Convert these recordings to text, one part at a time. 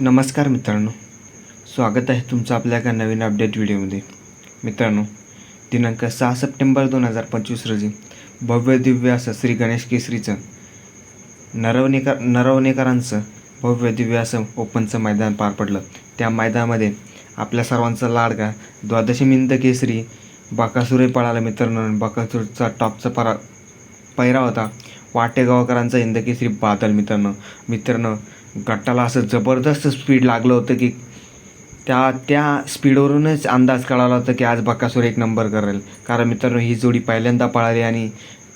नमस्कार मित्रांनो. स्वागत आहे तुमचं आपल्या एका नवीन अपडेट व्हिडिओमध्ये मित्रांनो दिनांक सहा सप्टेंबर दोन हजार पंचवीस रोजी भव्य दिव्य असं श्री गणेश केसरीचं नरवणेकर नरवणेकरांचं भव्य दिव्य असं ओपनचं मैदान पार पडलं. त्या मैदानामध्ये आपल्या सर्वांचा लाडका द्वादशमिंद केसरी बाकासुरे पळाला मित्रांनो बाकासूरचा टॉपचा परा पैरा होता. वाटेगावकरांचा इंदकेसरी बादल मित्रांनो. मित्रांनो गटाला असं जबरदस्त स्पीड लागलं होतं की त्या त्या स्पीडवरूनच अंदाज कळाला होता की आज बकासूर एक नंबर करेल. कारण मित्रांनो ही जोडी पहिल्यांदा पळाली आणि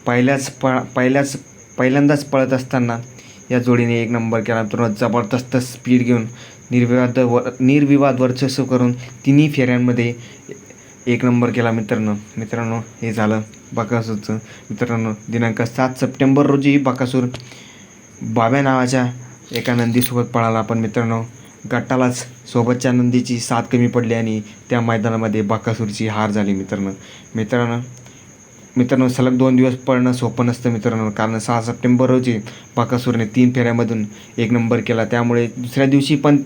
पहिल्याच पळ पहिल्याच पहिल्यांदाच पळत असताना या जोडीने एक नंबर केला. मित्रांनो जबरदस्त स्पीड घेऊन निर्विवाद व निर्विवाद वर्चस्व करून तिन्ही फेऱ्यांमध्ये एक नंबर केला मित्रांनो. मित्रांनो हे झालं बकासूरचं. मित्रांनो दिनांक सात सप्टेंबर रोजी बकासूर बाब्या नावाच्या एका नंदीसोबत पळाला पण मित्रांनो. गटालाच सोबतच्या नंदीची साथ कमी पडली आणि त्या मैदानामध्ये बकासूरची हार झाली मित्रांनो. मित्रांनो मित्रांनो सलग दोन दिवस पळणं सोपं नसतं मित्रांनो कारण सहा सप्टेंबर रोजी बाकासूरने तीन फेऱ्यामधून एक नंबर केला. त्यामुळे दुसऱ्या दिवशी पण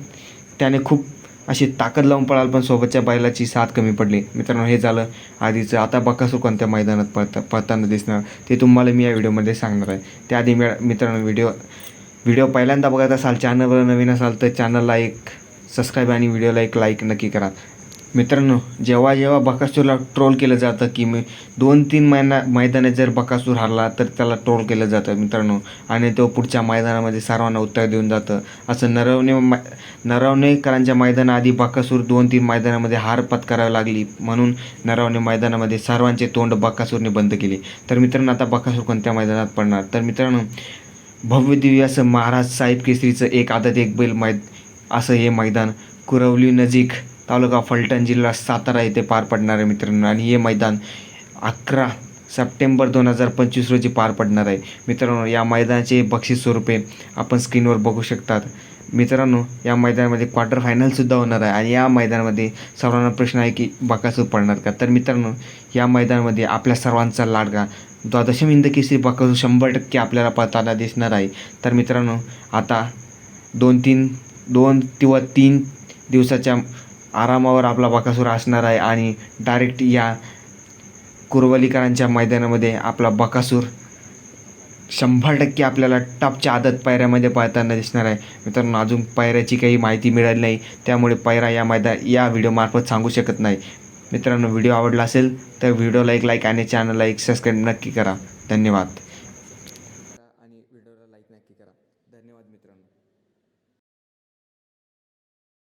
त्याने खूप अशी ताकद लावून पळाल पण सोबतच्या बैलाची साथ कमी पडली. मित्रांनो हे झालं आधीचं. आता बकासूर कोणत्या मैदानात पळता पळताना दिसणार ते तुम्हाला मी या व्हिडिओमध्ये सांगणार आहे. त्याआधी मी मित्रांनो व्हिडिओ व्हिडिओ पहिल्यांदा बघत असाल चॅनलवर नवीन असाल तर चॅनलला एक सबस्क्राईब आणि व्हिडिओला एक लाईक नक्की करा. मित्रांनो जेव्हा जेव्हा बकासूरला ट्रोल केलं जातं की मी दोन तीन महिना मैदानात जर बकासूर हरला तर त्याला ट्रोल केलं जातं मित्रांनो. आणि तो पुढच्या मैदानामध्ये सर्वांना उत्तर देऊन जातं. असं नरवणे मै नरवणेकरांच्या मैदानाआधी बकासूर दोन तीन मैदानामध्ये हार पत्करावी लागली. म्हणून नरवणे मैदानामध्ये सर्वांचे तोंड बकासूरने बंद केले. तर मित्रांनो आता बकासूर कोणत्या मैदानात पडणार? तर मित्रांनो भव्यदिव्य असं महाराज साहेब केसरीचं एक आदत एक बैल मै असं हे मैदान कुरवली नजीक तालुका फलटण जिल्हा सातारा येथे पार पडणार आहे मित्रांनो. आणि हे मैदान अकरा सप्टेंबर दोन हजार पंचवीस रोजी पार पडणार आहे. मित्रांनो या मैदानाचे बक्षीस स्वरूपे आपण स्क्रीनवर बघू शकतात. मित्रांनो या मैदानामध्ये क्वार्टर फायनलसुद्धा होणार आहे. आणि या मैदानामध्ये सर्वांना प्रश्न आहे की बकासूर पडणार का? तर मित्रांनो या मैदानामध्ये आपल्या सर्वांचा लाडका द्वादशम हिंद केसरी बकासूर शंभर टक्के आपल्याला पळताना दिसणार आहे. तर मित्रांनो आता दोन तीन दोन किंवा तीन दिवसाच्या आरामावर आपला बकासूर असणार आहे आणि डायरेक्ट या कुरवलीकरांच्या मैदानामध्ये आपला बकासूर शंभर टक्के आपल्याला टॉपच्या आदत पायऱ्यामध्ये पळताना दिसणार आहे. मित्रांनो अजून पायऱ्याची काही माहिती मिळाली नाही त्यामुळे पायरा या मैदान या व्हिडिओमार्फत सांगू शकत नाही. मित्रांनो व्हिडिओ आवडला असेल तर व्हिडिओला एक लाईक आणि चॅनलला एक सबस्क्राईब नक्की करा. धन्यवाद. आणि व्हिडिओला लाईक नक्की करा. धन्यवाद मित्रांनो.